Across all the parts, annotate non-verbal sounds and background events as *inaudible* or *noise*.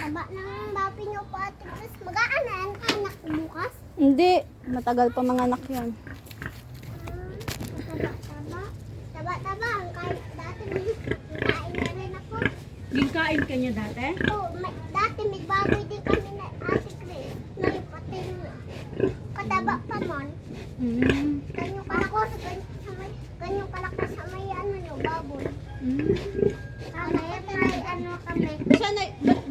Taba ng babi niyo po ate Chris. Mag-aanan anak bukas. Hindi. Matagal pa mga anak yan. Taba, taba. Taba, taba. Ang kain dati may kain na rin ako. Gingkain ka niya dati? Oh, may, dati may baboy din kami na ate Chris. Nalipatin na. Kataba pa mon. Mm. Ganyan kalakas, ganyan sa may, ganyan kalakas sa may ano nyo, baboy. Mm. Kaya may ano kami. Saan na,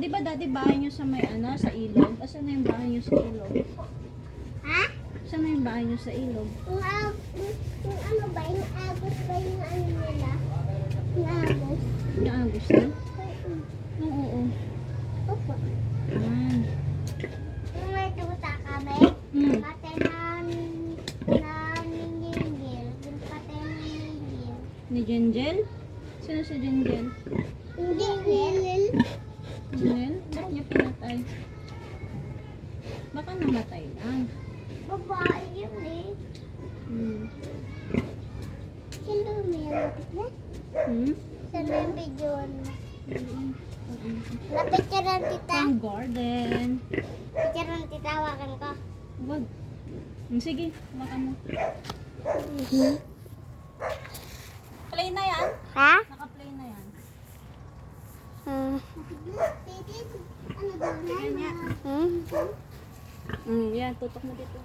ba, di bahay niyo sa may ano, sa ilog? Asan na yung bahay niyo sa ilog? Ha? Saan na yung bahay niyo sa ilog? Yung, ag, yung, yung ano ba, yung agos ba yung ano nila? Yung agos. Yung Agos na? Oo, oo. Opo. Ah. Yung may tuta kami, Mm. pati na, na na ninggil. Ni Jenjel? Sino si Jenjel? Hindi, ninggil. Jenjel? Ba't niya pinatay? Baka namatay lang. Babae yun eh. Hmm. Sino may lapit na? Hmm? Sino yung video mo? Mm. Napicturean tita. Pang garden. Picturean tita, hawakan ko. Wag. Hmm, mo. Play na yan? Ha? Naka-play na yan. Hmm. Ano. Hmm? Hmm, yan. Tutok mo dito.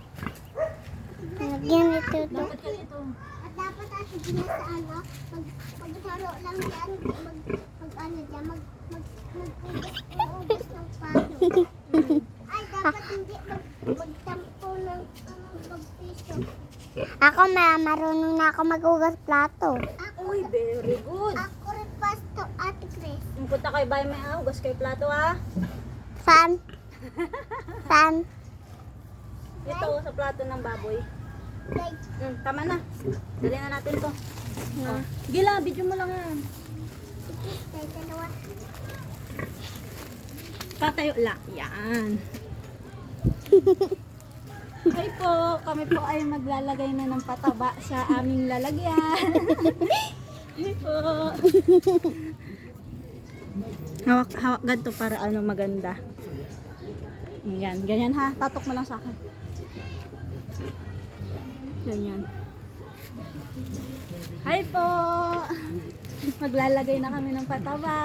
Lagyan ito to. Dapat ka dito. At dapat ate din sa ano, mag maglaro lang yan, mag mag ano diyan, mag mag mag ng palo. Ay, dapat hindi mag magtampo ng ano. Ako ma, marunong na ako magugas plato. Ako, Uy, very good. ako rin pasto, ate Chris. Yung punta kayo bahay may ahugas kayo plato ha. Saan? Saan? Ito, sa plato ng baboy. Like, Hmm, tama na. Dali na natin to. Oh. Gila, video mo lang yan. tayo dalawa. Patayo lang. Yan. *laughs* Hi po, kami po ay maglalagay na ng pataba sa aming lalagyan. *laughs* Hi po. Hawak, hawak ganito para ano maganda. Yan, ganyan ha. Tatok mo lang sa akin. Ganyan. Hi po. Maglalagay na kami ng pataba.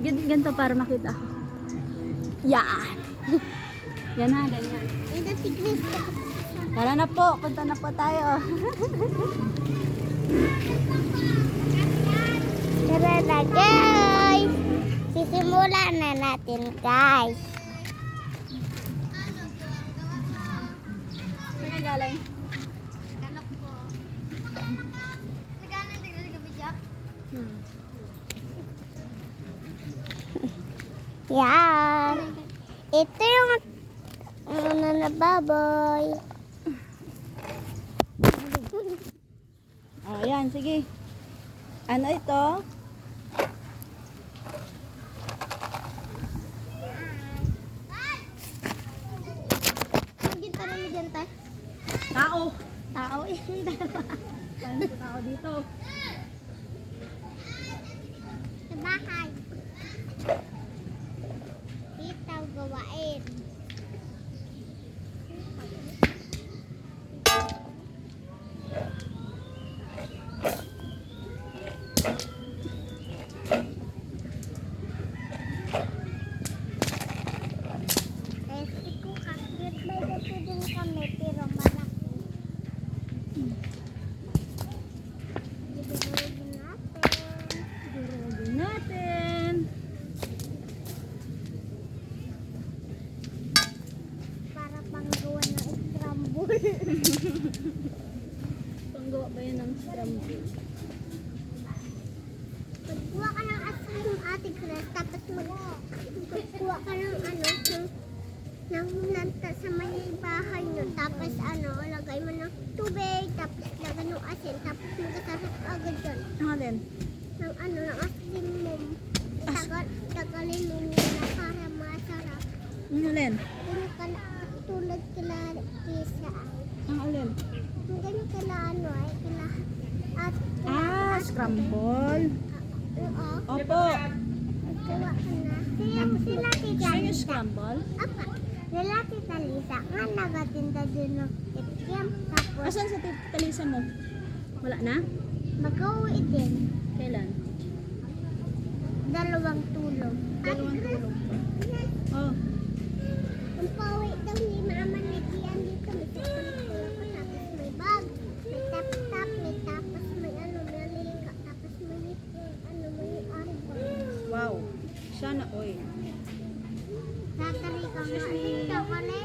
Ganito para makita ko. Yan. *laughs* Yan ha, ganyan. Tara na po, punta na po tayo. Tara na guys! Sisimulan na natin guys. Saan galing? Anak ko. Nagana din ka gabi Jack. Hmm. Yan. Ito yung ano na baboy. Oh, yan, sige. Ano ito? Hindi para mo dyan. Tao. Tao eh. Paano po tao dito? alin? Yung kala, tulad kala pizza. Ang alin? Yung ganyan kala ano ay kala at Ah, scramble. Oo. Opo. Nagawa ka na. Sila tita. Sino scramble? Apa. Sila tita Lisa. Nga nagatinda din ng itim. Tapos. Asan sa tita Lisa mo? Wala na? Mag-uwi din. Kailan? Dalawang tulog. Dalawang tulog. Sana oil. Tatali ka nga. Excuse me. Eh.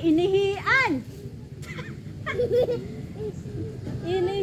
inihian. *laughs* Ini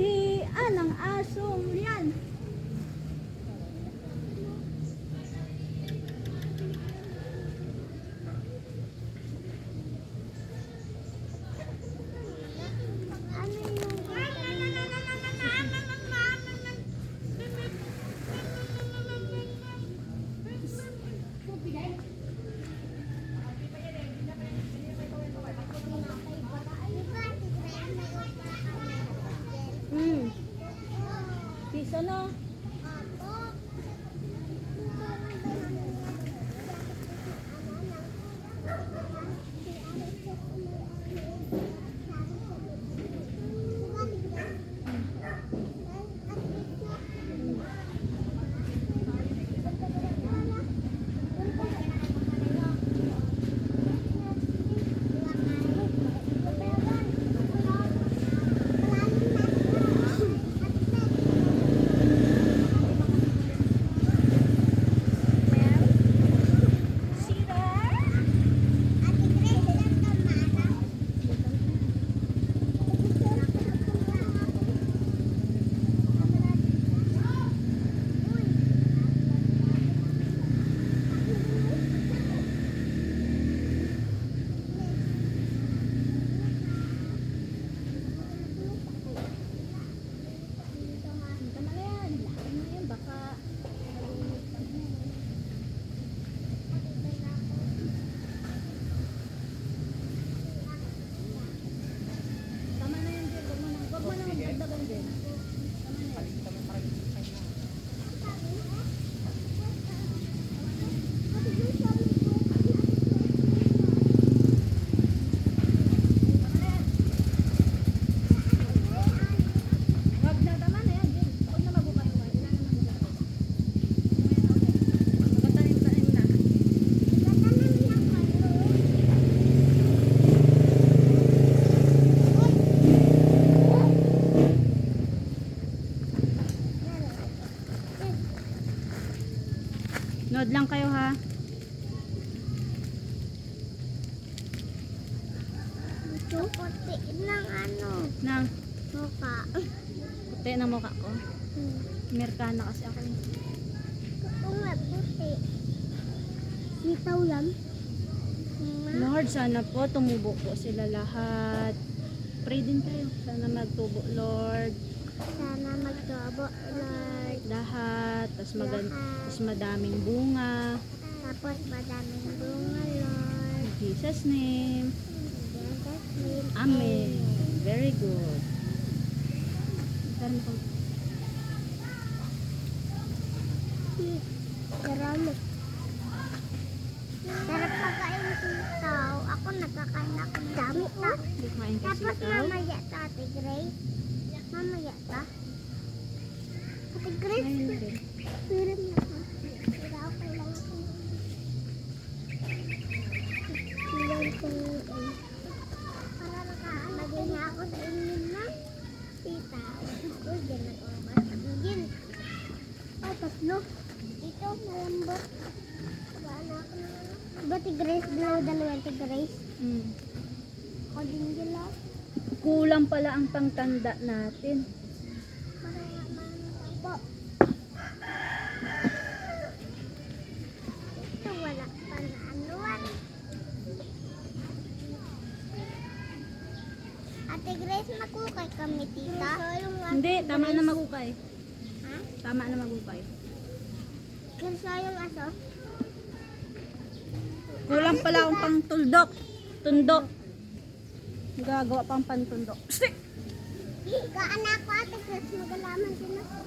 Lord, sana po tumubo po sila lahat. Pray din tayo. Sana magtubo, Lord. Sana magtubo, Lord. Lahat. Tapos magan tas madaming bunga. Tapos madaming bunga, Lord. In Jesus name. In Jesus' name, Amen. Very good. Saan mo Hmm. Sarap. Sarap pagkain ng sitaw. Ako nagkakain ako ng dami ta. Hindi kumain ka Tapos sitaw. mamaya ta, Ate Grace. Mamaya ta. Ate Grace, Ayun din. piram na ka. Pira ako lang ako. Piram ko yun. Para nakalagay na ako sa inyo ng sitaw. Uy, dyan ako. Dyan. Oh, tatlo. Ito, malambot. Wala ako na ano. Ba, Ate Grace? Dalawa, dalawa, Ate Grace. Mm. Ako din dila. Kulang pala ang pangtanda natin. Anuan. Ate Grace, makukay kami, tita. Hindi, tama na magukay. Ha? Tama na magukay. Gansa yung aso? Kulang pala akong pang tuldok. Tundok. Gagawa pang pantundok. Stick! Kaanak ko, Ate Grace, magalaman din ako.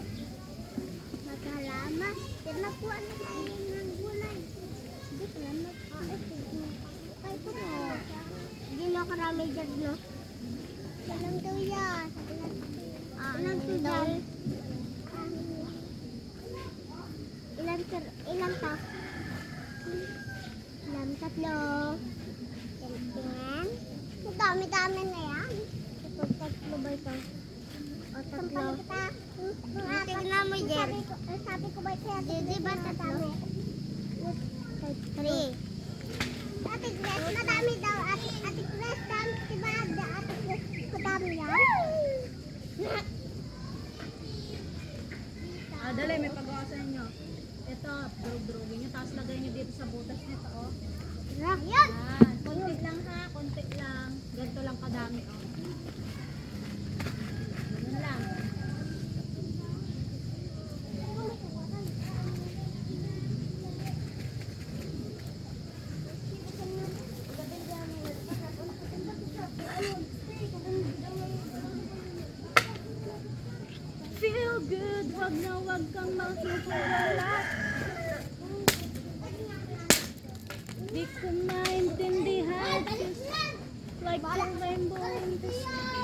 Magalaman. Tinakuha na tayo ng gulay. Hindi ko lang mag-aas. Kaya ko mo. Hindi na karami dyan, no? Ilang daw yan? Ilang daw? Ilan sir? Ilan ta? Ilan tatlo? Tingnan. Ang dami-dami na yan. Ito, tatlo ba ito? O, tatlo. Tingnan mo, Jer. Sabi ko ba ito? Di ba tatlo? Three. Ate Grace, madami daw. Ate, Ate Grace, dami. Diba, Ate Grace, madami yan? *laughs* Ah, dali, may pagawa sa inyo. Ito, durug-durugin nyo. Tapos lagay nyo dito sa butas nito, oh. Yan. Yan. Konti lang ha, konti lang. Ganito lang kadami, oh. Ganun. Feel good, wag na wag kang makikiwala. Like the rainbow in the sky.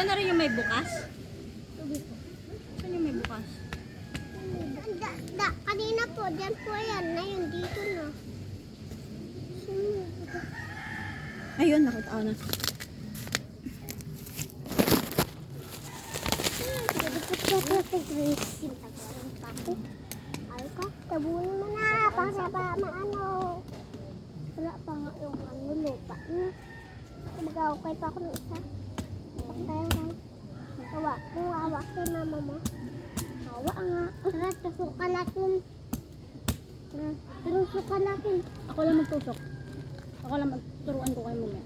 Yan na rin yung may bukas. Saan yung may bukas? Da, da, kanina po, dyan po yan. Ngayon, dito na. Ayun, nakita ko na. Ay ka, tabunin mo na. Para ba maano. Wala pa nga yung ano, lupa. Mag-awakay pa ako ng isa. Awa, kung awa kay mama mo. Awa nga. Tara, tusukan natin. Tara, tusukan natin. Ako lang magtusok. Ako lang magturuan ko kayo mamaya.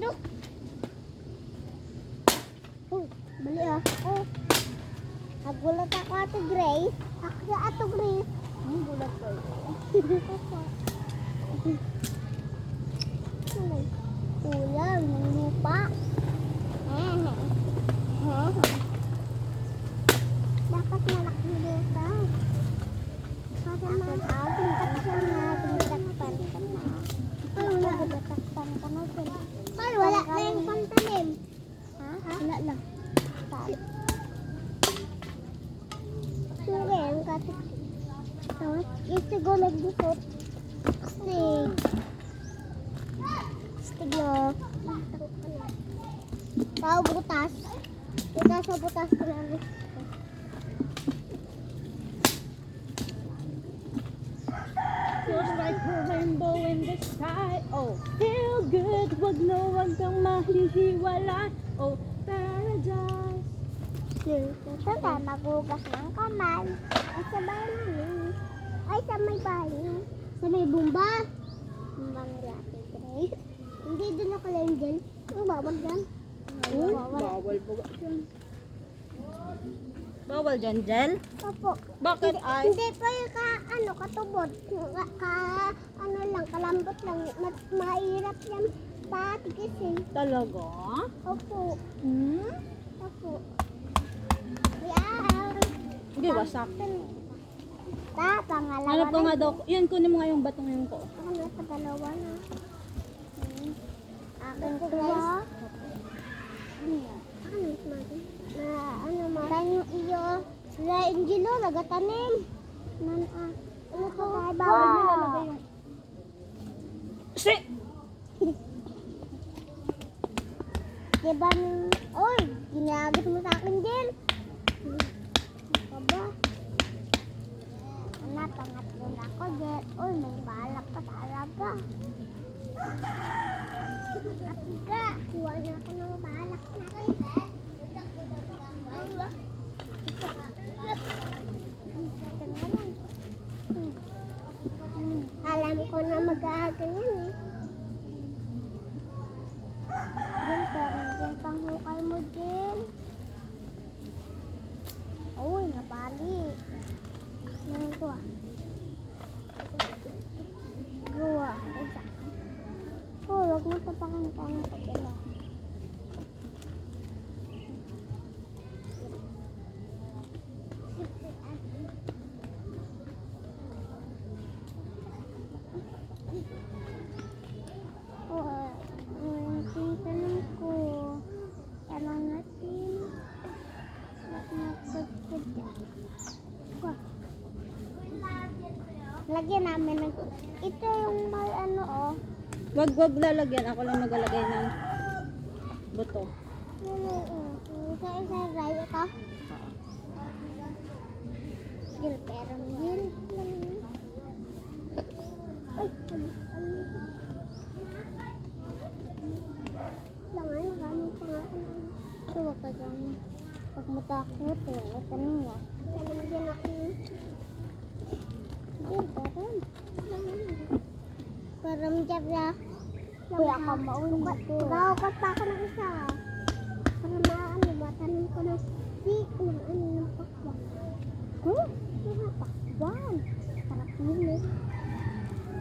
Look. Oh, bali ah. Oh. Nagulat ako ate Grace. Dapat malaki lupa. Para mag-agin mahihiwalay. Oh, paradise. Ito na, magugas ng kamay. Ay, sa bahay namin. Ay, sa may bahay. Sa may bumba. Bumba ng Ate Grace. Hindi doon ako lang dyan. Ang bawal dyan. Bawal. bawal po dyan. Bawal dyan, Jel? Opo. Bakit Hindi, ay? hindi pa yung ka, ano, katubod. Ka, ka, ano lang, kalambot lang. Ma, mahirap yan patigisin. Talaga? Opo. Hmm? Opo. Yan. Hindi, wasak. Ta, pangalawa Hanap ko na nga daw. Yan, kunin mo nga yung batong yung ko. Ako nasa dalawa na. Hmm. Akin ko guys. Ano mas mati? Na ano ma? Tayo iyo. Sila Angelo nagatanim. Nan ah. Ano ko bawal Wow. nilalagay yung Si! Diba nung, oy, ginagamit mo sa akin din. Ano ba? Ano, pangatlo na ako din. Oy, may balak pa talaga. Atiga, kuha na ako ng balak na rin. Alam ko na mag-aaga yan eh. Din, parang din panghukay mo din. Uy, nabali. Yan ko ah. Gawa. Isa. Oh, huwag mo tapakan ka ng pagkala. Oh, uh, tanong ko. Tanong natin. Lagyan namin ng... Ito yung may ano oh. Wag, wag lalagyan. Ako lang maglalagay ng buto. Ano. Isa-isa ray ito. Gil, pero gil. Ay, ano, ano. Langan, kami pa nga. Ito, wag ka dyan. Pag matakot, eh, ito niya. Tanong din ako. Parang. Dyan na. Kuya ka maunod ko. Gawakot pa ako ng isa. Para maano, matanong ko ng si, ano, ano, ng pakwan. Huh? Mga pakwan. Sarap yun eh.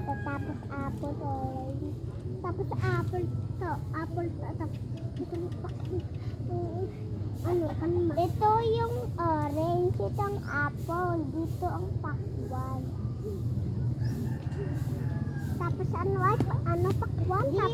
Tapos apple orange. Tapos apple to, apple to, tapos ito ng pakwan. Mm, Ano, kanima. Ito yung orange, ito ang apple, dito ang pakwan. Tapos ano, ano pakwan? Sago.